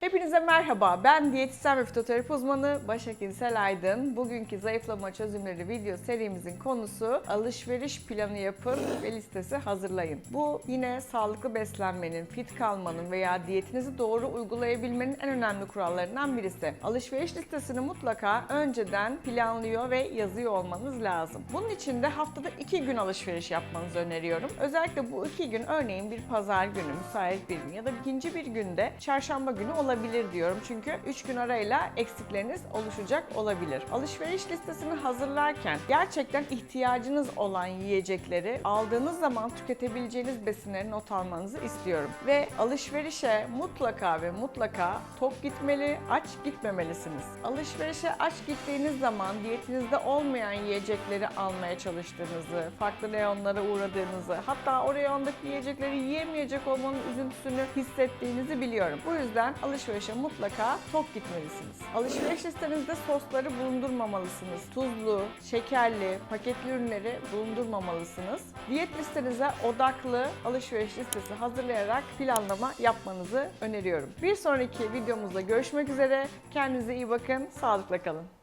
Hepinize merhaba. Ben diyetisyen ve fitoterapi uzmanı Başak İnsel Aydın. Bugünkü zayıflama çözümleri video serimizin konusu alışveriş planı yapın ve listesi hazırlayın. Bu yine sağlıklı beslenmenin, fit kalmanın veya diyetinizi doğru uygulayabilmenin en önemli kurallarından birisi. Alışveriş listesini mutlaka önceden planlıyor ve yazıyor olmanız lazım. Bunun için de haftada iki gün alışveriş yapmanızı öneriyorum. Özellikle bu iki gün örneğin bir pazar günü, müsait bir gün ya da ikinci bir günde çarşamba günü olabilir diyorum. Çünkü 3 gün arayla eksikleriniz oluşacak olabilir. Alışveriş listesini hazırlarken gerçekten ihtiyacınız olan yiyecekleri aldığınız zaman tüketebileceğiniz besinleri not almanızı istiyorum. Ve alışverişe mutlaka ve mutlaka tok gitmeli, aç gitmemelisiniz. Alışverişe aç gittiğiniz zaman diyetinizde olmayan yiyecekleri almaya çalıştığınızı, farklı reyonlara uğradığınızı, hatta o reyondaki yiyecekleri yiyemeyecek olmanın üzüntüsünü hissettiğinizi biliyorum. Bu yüzden alışverişe mutlaka tok gitmelisiniz. Alışveriş listenizde sosları bulundurmamalısınız. Tuzlu, şekerli, paketli ürünleri bulundurmamalısınız. Diyet listenize odaklı alışveriş listesi hazırlayarak planlama yapmanızı öneriyorum. Bir sonraki videomuzda görüşmek üzere. Kendinize iyi bakın, sağlıkla kalın.